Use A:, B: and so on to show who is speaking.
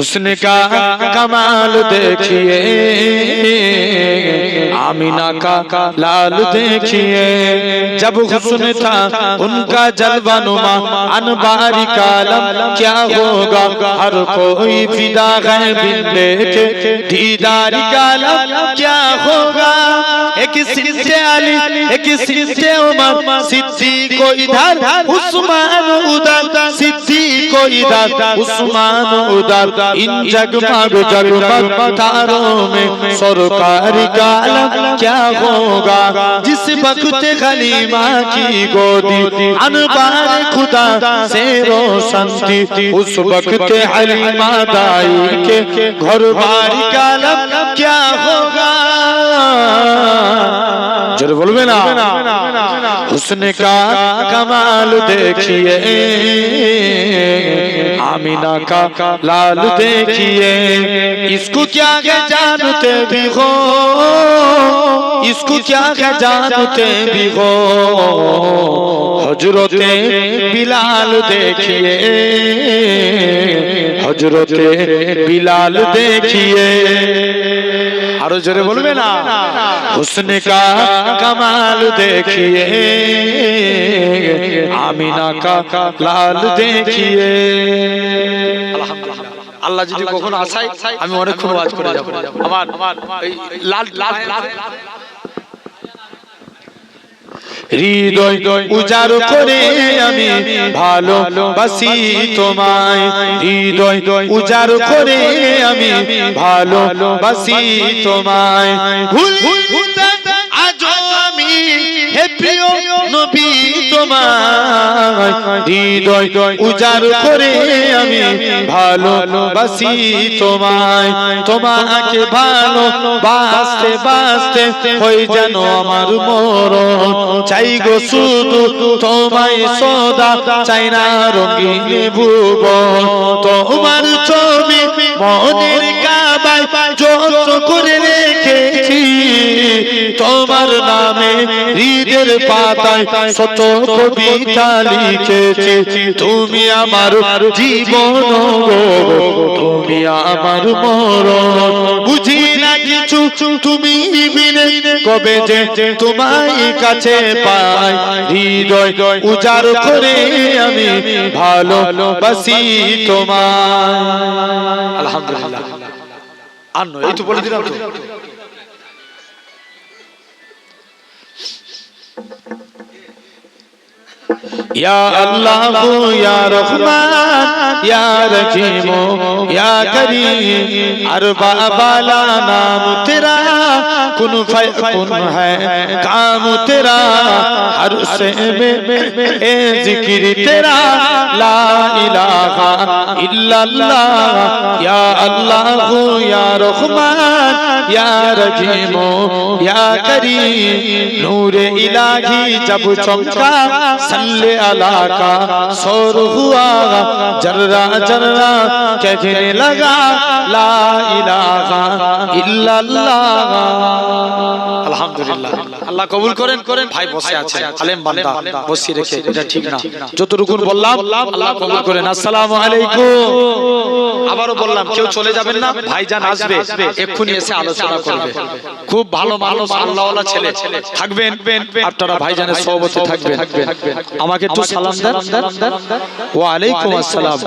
A: हुस्न का कमाल देखिए। आमीना का लाल देखिए। जब हुस्न था, उनका जलवा नुमा अनबारी कालम क्या होगा? हर कोई फिदा बिन देखे दीदारी कालम क्या होगा? एक सिद्दे अली एक सिद्दे उमर सिद्दी को इधर उस्मान उधर सिद्दी को इधर उस्मान उधर इन जगमग जगमग तारों में सरकारी कालम क्या होगा जिस वक्त खलीमा की गोदी अनबार खुदा से रोशन थी उस वक्त हलीमा दाई के घर बारी कालम क्या होगा ज़रूर बोलबे ना। हुस्न का कमाल देखिए। आमीना का लाल देखिए। इसको क्या है जानते भी हो? इसको क्या है जानते भी हो? हजरते बिलाल देखिए। हजरते बिलाल देखिए। আরও জোরে বলবে না? হুসনে কা কামাল দেখিয়ে আমিনা কা লাল দেখিয়ে। আল্লাহ যদি কখনো আসাই আমি অনেকক্ষণ ওয়াজ করে যাব। আমার লাল লাল লাল হৃদয় উজাড় করে আমি ভালো তোমায়। হৃদয় উজাড় করে আমি ভালো বাসি তোমায়। ভুল ভুলতে হৃদয় উজাড় করে আমি ভালো বাসি তোমায়। তোমাকে ভালো বাসতে বাসতে হয়ে যেন আমার মরণ। চাই গো শুধু তোমায় সদা, চাই না রঙিন ভুব তোমার ছবি মনের তোমার নামে হৃদের পাতায় লিখেছি। তুমি আমার জীবন তুমি আমার মরণ। বুঝি না কিছু তুমি কবে যে তোমায় কাছে পাই। হৃদয় উজাড় করে আমি ভালো বাসি তোমায়। আলহামদুলিল্লাহ। আর নয়। এই তো বলে দিলাম يا الله يا رحمن يا رحیم یا کریم اربا بالا نام تیرا کن فیکن ہے کام تیرا ہر سے میں اے ذکر تیرا لا الہ الا اللہ یا اللہ یا رحمان یا رحیم یا کریم نور الہی جب چمکا सल्ले अला का शोर हुआ जर्रा जर्रा कहने लगा ला ইলাহা ইল্লাল্লাহ আলহামদুলিল্লাহ আল্লাহ কবুল করেন করেন ভাই বসে আছেন আলেম বান্দা বসিয়ে রেখে এটা ঠিক না যতটুকু বললাম আল্লাহ কবুল করেন আসসালামু আলাইকুম আবারও বললাম কেউ চলে যাবেন না ভাইজান আসবে এক্ষুনি এসে আলোচনা করবে। খুব ভালো ভালো আল্লাহওয়ালা ছেলে। থাকবেন আপনারা ভাইজানের সভাপতি থাকবেন। আমাকে একটু সালাম দেন। ওয়া আলাইকুম আসসালাম।